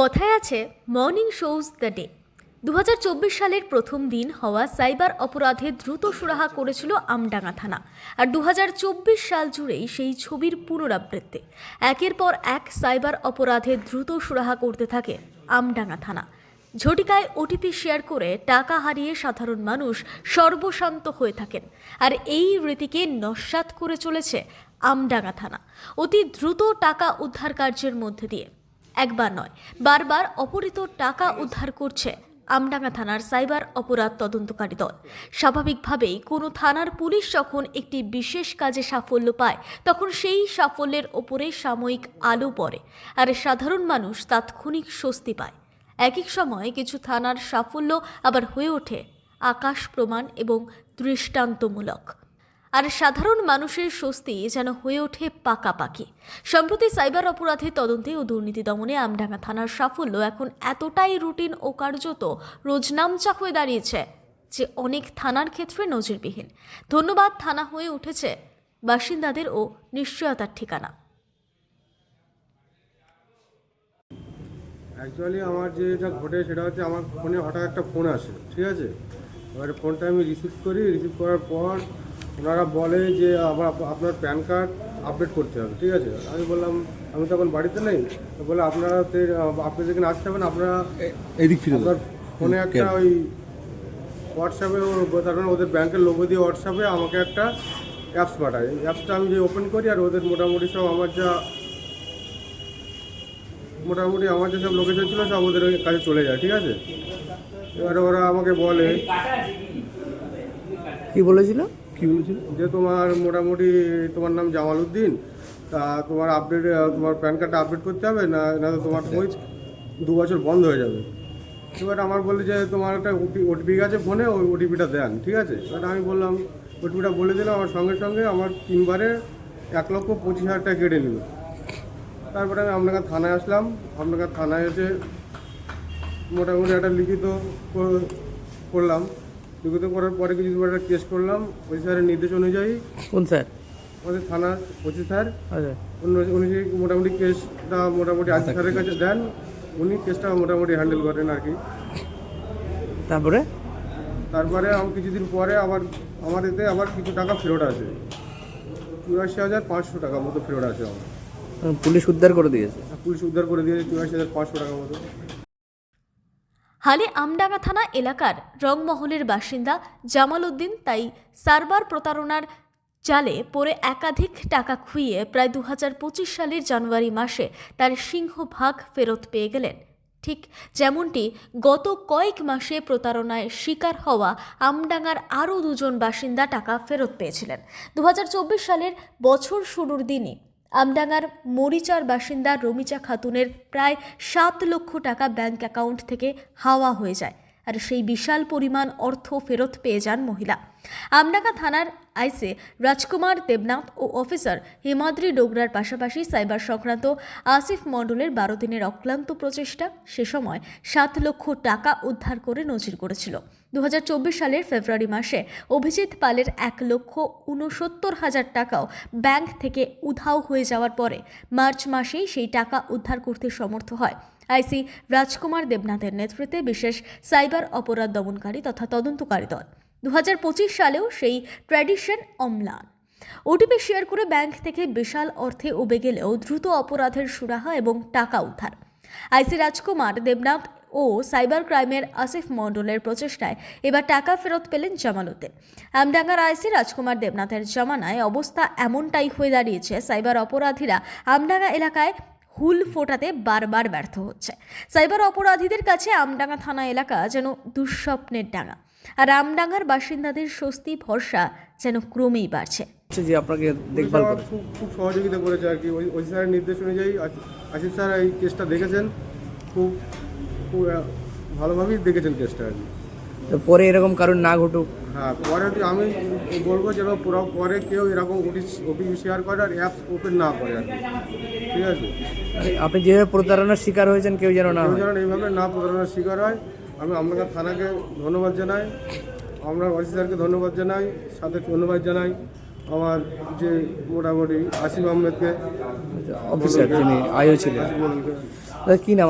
কথায় আছে morning shows the day দু হাজার চব্বিশ সালের প্রথম দিন হওয়া সাইবার অপরাধে দ্রুত সুরাহা করেছিল আমডাঙ্গা থানা। আর দু হাজার চব্বিশ সাল জুড়েই সেই ছবির পুনরাবৃত্তি। একের পর এক সাইবার অপরাধে দ্রুত সুরাহা করতে থাকে আমডাঙ্গা থানা। ঝটিকায় ওটিপি শেয়ার করে টাকা হারিয়ে সাধারণ মানুষ সর্বশান্ত হয়ে থাকেন। আর এই রীতিকে নস্যাৎ করে চলেছে আমডাঙ্গা থানা। অতি দ্রুত টাকা উদ্ধার কার্যের মধ্যে দিয়ে। একবার নয়, বারবার অপহৃত টাকা উদ্ধার করছে আমডাঙ্গা থানার সাইবার অপরাধ তদন্তকারী দল। স্বাভাবিকভাবেই কোনো থানার পুলিশ যখন একটি বিশেষ কাজে সাফল্য পায়, তখন সেই সাফল্যের ওপরে সাময়িক আলো পড়ে আর সাধারণ মানুষ তাৎক্ষণিক স্বস্তি পায়। এক এক সময় কিছু থানার সাফল্য আবার হয়ে ওঠে আকাশ প্রমাণ এবং দৃষ্টান্তমূলক। আর সাধারণ মানুষের স্বস্তি যেন হয়ে ওঠে পাকাপাকি। সম্প্রতি সাইবার অপরাধের তদন্তে ও দুর্নীতি দমনে আমডাঙ্গা থানার সাফল্য এখন এতটাই রুটিন ও কার্যত রোজনামচা হয়ে দাঁড়িয়েছে যে অনেক থানার ক্ষেত্রে নজিরবিহীন। ধন্যবাদ, থানা হয়ে উঠেছে বাসিন্দাদের ও নিশ্চয়তার ঠিকানা। অ্যাকচুয়ালি আমার যেটা ঘটে সেটা হচ্ছে আমার ফোনে হঠাৎ একটা ফোন আসে ঠিক আছে? এবারে ফোনটা আমি রিসিভ করি রিসিভ করার পর ওনারা বলে যে আবার আপ- আপনার প্যান কার্ড আপডেট করতে হবে ঠিক আছে? আমি বললাম আমি তখন বাড়িতে নেই। বলে আপনারা আপনি যেখানে আসতে হবেন আপনারা এদিক ফিরে আপনার ফোনে একটা ওই হোয়াটসঅ্যাপে ও- তার মানে ওদের ব্যাংকের লোগো দিয়ে হোয়াটসঅ্যাপে আমাকে একটা অ্যাপস পাঠায়। অ্যাপসটা আমি যে ওপেন করি আর ওদের মোটামুটি সব আমার যা মোটামুটি আমার যেসব লোকেশন ছিল সব ওদের ওই কাছে চলে যায় ঠিক আছে? এবারে ওরা আমাকে বলে কি বলেছিল? কি বলেছিল? যে তোমার মোটামুটি তোমার নাম জামাল উদ্দিন তা তোমার আপডেট তোমার প্যান কার্ডটা আপডেট করতে হবে না না তো তোমার বই দু বছর বন্ধ হয়ে যাবে। এবার আমার বললে যে তোমার একটা ওটিপি আছে ফোনে, ওই ওটিপিটা দেন, ঠিক আছে? এবার আমি বললাম ওটিপিটা বলে দিলাম, আমার সঙ্গে সঙ্গে আমার তিনবারে এক লক্ষ পঁচিশ হাজার টাকা কেটে নিল। তারপরে আমি আপনাকে থানায় আসলাম আপনাকে থানায় এসে মোটামুটি একটা লিখিত করলাম। লিখিত করার পরে কিছু একটা কেস করলাম। ওই স্যারের নির্দেশ অনুযায়ী কোন স্যার? আমাদের থানা ওসি স্যার আচ্ছা। উনি- মোটামুটি কেসটা মোটামুটি আজি স্যারের কাছে দেন। উনি কেসটা মোটামুটি হ্যান্ডেল করেন আর কি। তারপরে? তারপরে আমি কিছুদিন পরে আবার আমার এতে আবার কিছু টাকা ফেরত আসে। চুরাশি হাজার পাঁচশো টাকা মতো ফেরত আসে আমার। পুলিশ উদ্ধার করে দিয়েছে? পুলিশ উদ্ধার করে দিয়েছে চুরাশি হাজার পাঁচশো টাকা মতো। হালে আমডাঙ্গা থানা এলাকার রংমহলের বাসিন্দা জামাল উদ্দিন তাই সার্ভার প্রতারণার জালে পরে একাধিক টাকা খুইয়ে প্রায় দু হাজার পঁচিশ সালের জানুয়ারি মাসে তার সিংহভাগ ফেরত পেয়ে গেলেন। ঠিক যেমনটি গত কয়েক মাসে প্রতারণায় শিকার হওয়া আমডাঙ্গার আরও দুজন বাসিন্দা টাকা ফেরত পেয়েছিলেন। দু হাজার চব্বিশ সালের বছর শুরুর দিনে আমডাঙ্গার মরিচার বাসিন্দা রমিচা খাতুনের প্রায় সাত লক্ষ টাকা ব্যাংক অ্যাকাউন্ট থেকে হাওয়া হয়ে যায় আর সেই বিশাল পরিমাণ অর্থ ফেরত পেয়ে যান মহিলা। আমডাঙ্গা থানার আইসে রাজকুমার দেবনাথ ও অফিসার হিমাদ্রি ডোগরার পাশাপাশি সাইবার সংক্রান্ত আসিফ মণ্ডলের বারো দিনের অক্লান্ত প্রচেষ্টা সে সময় সাত লক্ষ টাকা উদ্ধার করে নজির করেছিল। দু হাজার চব্বিশ সালের ফেব্রুয়ারি মাসে অভিজিৎ পালের এক লক্ষ উনসত্তর হাজার টাকাও ব্যাংক থেকে উধাও হয়ে যাওয়ার পরে মার্চ মাসেই সেই টাকা উদ্ধার করতে সমর্থ হয়। আইসি রাজকুমার দেবনাথের নেতৃত্বে বিশেষ সাইবার অপরাধ দমনকারী তথা তদন্তকারী দল। দু হাজার পঁচিশ সালেও সেই ট্র্যাডিশন অম্লান। ওটিপি শেয়ার করে ব্যাংক থেকে বিশাল অর্থে উবে গেলেও দ্রুত অপরাধের সুরাহা এবং টাকা উদ্ধার। আইসি রাজকুমার দেবনাথ ও সাইবার ক্রাইমের আসিফ মণ্ডলের প্রচেষ্টায় এবার টাকা ফেরত পেলেন জামালুদ্দিন আমডাঙ্গার আইসি রাজকুমার দেবনাথের জমানায় অবস্থা এমনটাই হয়ে দাঁড়িয়েছে সাইবার অপরাধীরা আমডাঙ্গা এলাকায় হুল ফোটাতে বারবার ব্যর্থ হচ্ছে। সাইবার অপরাধীদের কাছে আমডাঙ্গা থানা এলাকা যেন দুঃস্বপ্নের ডাঙা। আর আমডাঙ্গার বাসিন্দাদের স্বস্তি ভরসা যেন ক্রমেই বাড়ছে। যে আপনাকে দেখভাল করে। খুব খুব সহযোগিতা করেছে আর কি। ওই ওই স্যারের নির্দেশ অনুযায়ী আসিফ স্যার এই কেসটা দেখেছেন। খুব ভালোভাবেই দেখেছেন কেসটা আর কি। তো পরে এরকম কারণ না ঘটুক। হ্যাঁ পরে আমি বলব যেন পুরো পরে কেউ এরকম ওটিপি শেয়ার করে আর অ্যাপস ওপেন না করে আর ঠিক আছে? আপনি যেভাবে প্রতারণার শিকার হয়েছেন কেউ যেন না হয়। যেন এইভাবে না প্রতারণার শিকার হয় আমি আপনাকে থানাকে ধন্যবাদ জানাই আমরা ওসি স্যারকে ধন্যবাদ জানাই সাথে ধন্যবাদ জানাই আমার যে মোটামুটি আসিফ আহমেদকে। অফিসার যিনি আয়ও ছিলেন। আসিফ কি নাম?